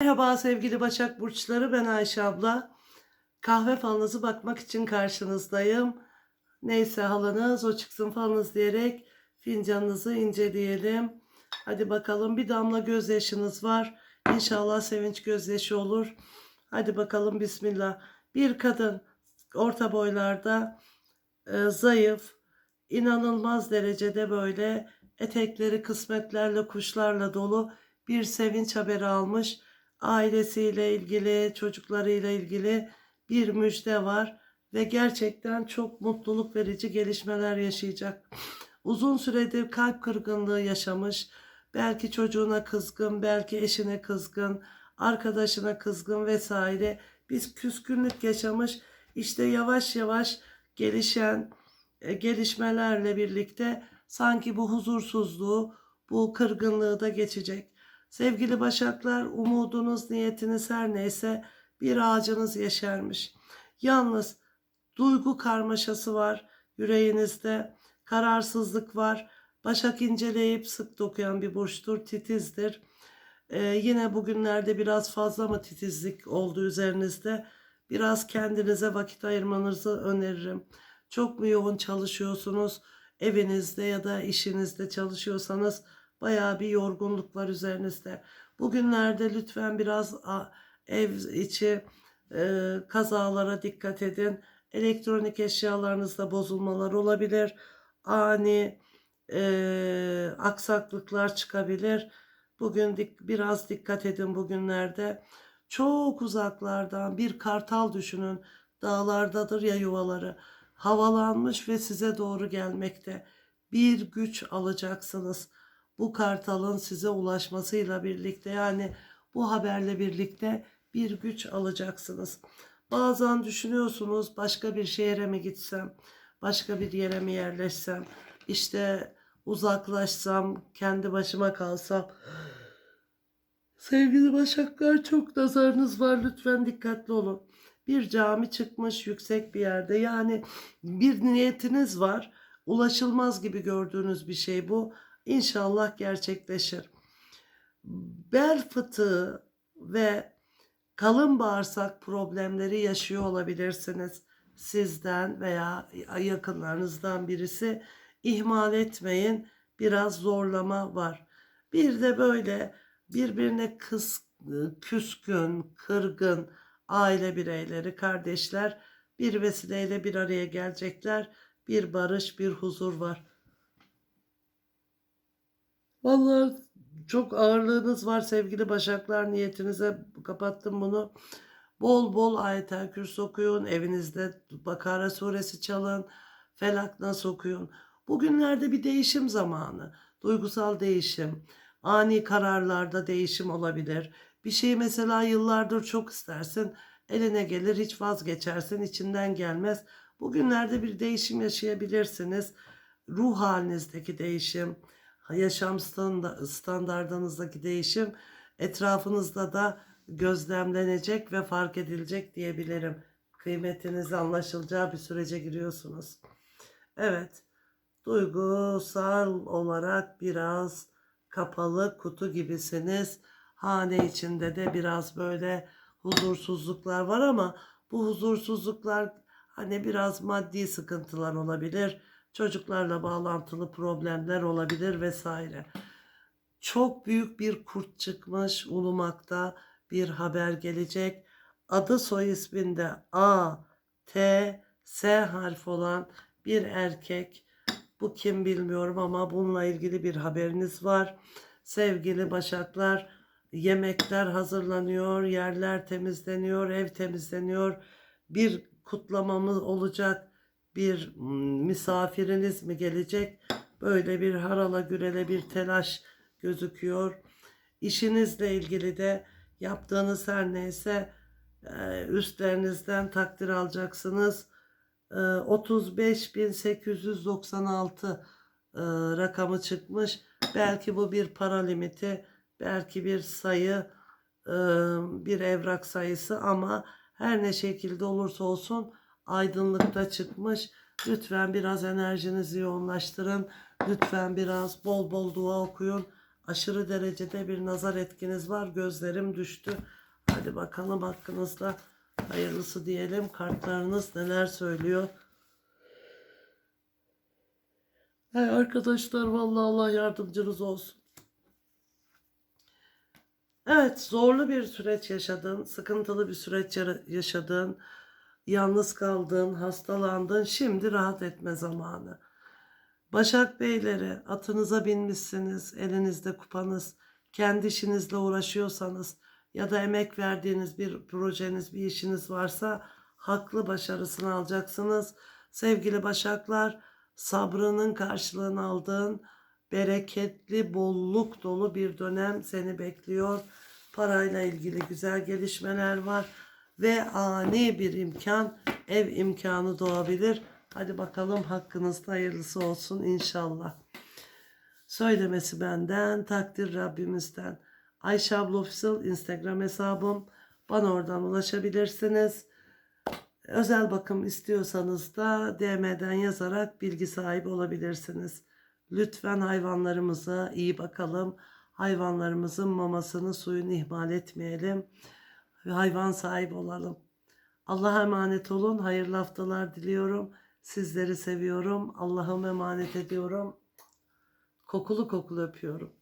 Merhaba sevgili Başak Burçları ben Ayşe abla. Kahve falınızı bakmak için karşınızdayım. Neyse halınız o çıksın falınız diyerek fincanınızı inceleyelim. Hadi bakalım bir damla gözyaşınız var. İnşallah sevinç gözyaşı olur. Hadi bakalım bismillah. Bir kadın orta boylarda e, zayıf, inanılmaz derecede böyle etekleri kısmetlerle kuşlarla dolu bir sevinç haberi almış. Ailesiyle ilgili, çocuklarıyla ilgili bir müjde var ve gerçekten çok mutluluk verici gelişmeler yaşayacak. Uzun süredir kalp kırgınlığı yaşamış. Belki çocuğuna kızgın, belki eşine kızgın, arkadaşına kızgın vesaire. Biz küskünlük yaşamış. İşte yavaş yavaş gelişen e, gelişmelerle birlikte sanki bu huzursuzluğu, bu kırgınlığı da geçecek. Sevgili Başaklar, umudunuz, niyetiniz her neyse bir ağacınız yeşermiş. Yalnız duygu karmaşası var yüreğinizde, kararsızlık var. Başak inceleyip sık dokuyan bir burçtur, titizdir. Ee, yine bugünlerde biraz fazla mı titizlik oldu üzerinizde? Biraz kendinize vakit ayırmanızı öneririm. Çok mu yoğun çalışıyorsunuz? Evinizde ya da işinizde çalışıyorsanız bayağı bir yorgunluk var üzerinizde. Bugünlerde lütfen biraz ev içi e, kazalara dikkat edin. Elektronik eşyalarınızda bozulmalar olabilir. Ani e, aksaklıklar çıkabilir. Bugün dik, biraz dikkat edin bugünlerde. Çok uzaklardan bir kartal düşünün. Dağlardadır ya yuvaları. Havalanmış ve size doğru gelmekte. Bir güç alacaksınız. Bu kartalın size ulaşmasıyla birlikte yani bu haberle birlikte bir güç alacaksınız. Bazen düşünüyorsunuz başka bir şehre mi gitsem, başka bir yere mi yerleşsem, işte uzaklaşsam, kendi başıma kalsam. Sevgili Başaklar çok nazarınız var lütfen dikkatli olun. Bir cami çıkmış yüksek bir yerde yani bir niyetiniz var. Ulaşılmaz gibi gördüğünüz bir şey bu. İnşallah gerçekleşir. Bel fıtığı ve kalın bağırsak problemleri yaşıyor olabilirsiniz. Sizden veya yakınlarınızdan birisi ihmal etmeyin. Biraz zorlama var. Bir de böyle birbirine kız, küskün, kırgın aile bireyleri, kardeşler bir vesileyle bir araya gelecekler. Bir barış, bir huzur var. Vallahi çok ağırlığınız var sevgili Başaklar. Niyetinize kapattım bunu. Bol bol ayetel kürsü okuyun. Evinizde Bakara suresi çalın. Felak nas okuyun. Bugünlerde bir değişim zamanı. Duygusal değişim. Ani kararlarda değişim olabilir. Bir şeyi mesela yıllardır çok istersin. Eline gelir hiç vazgeçersin. içinden gelmez. Bugünlerde bir değişim yaşayabilirsiniz. Ruh halinizdeki değişim yaşam standa- standardınızdaki değişim etrafınızda da gözlemlenecek ve fark edilecek diyebilirim. Kıymetiniz anlaşılacağı bir sürece giriyorsunuz. Evet, duygusal olarak biraz kapalı kutu gibisiniz. Hane içinde de biraz böyle huzursuzluklar var ama bu huzursuzluklar hani biraz maddi sıkıntılar olabilir çocuklarla bağlantılı problemler olabilir vesaire. Çok büyük bir kurt çıkmış ulumakta bir haber gelecek. Adı soy isminde A, T, S harfi olan bir erkek. Bu kim bilmiyorum ama bununla ilgili bir haberiniz var. Sevgili Başaklar, yemekler hazırlanıyor, yerler temizleniyor, ev temizleniyor. Bir kutlamamız olacak bir misafiriniz mi gelecek? Böyle bir harala gürele bir telaş gözüküyor. İşinizle ilgili de yaptığınız her neyse üstlerinizden takdir alacaksınız. 35.896 rakamı çıkmış. Belki bu bir para limiti, belki bir sayı, bir evrak sayısı ama her ne şekilde olursa olsun aydınlıkta çıkmış. Lütfen biraz enerjinizi yoğunlaştırın. Lütfen biraz bol bol dua okuyun. aşırı derecede bir nazar etkiniz var. Gözlerim düştü. Hadi bakalım hakkınızda hayırlısı diyelim. Kartlarınız neler söylüyor? Hey arkadaşlar vallahi Allah yardımcınız olsun. Evet, zorlu bir süreç yaşadın, sıkıntılı bir süreç yaşadın, yalnız kaldın, hastalandın. Şimdi rahat etme zamanı. Başak Beyleri, atınıza binmişsiniz, elinizde kupanız, kendi işinizle uğraşıyorsanız ya da emek verdiğiniz bir projeniz, bir işiniz varsa haklı başarısını alacaksınız. Sevgili Başaklar, sabrının karşılığını aldığın bereketli, bolluk dolu bir dönem seni bekliyor. Parayla ilgili güzel gelişmeler var ve ani bir imkan, ev imkanı doğabilir. Hadi bakalım hakkınızda hayırlısı olsun inşallah. Söylemesi benden, takdir Rabbimizden. Ayşe abla Official Instagram hesabım. Bana oradan ulaşabilirsiniz. Özel bakım istiyorsanız da DM'den yazarak bilgi sahibi olabilirsiniz. Lütfen hayvanlarımıza iyi bakalım. Hayvanlarımızın mamasını, suyunu ihmal etmeyelim. Ve hayvan sahibi olalım. Allah'a emanet olun. Hayırlı haftalar diliyorum. Sizleri seviyorum. Allah'ım emanet ediyorum. Kokulu kokulu öpüyorum.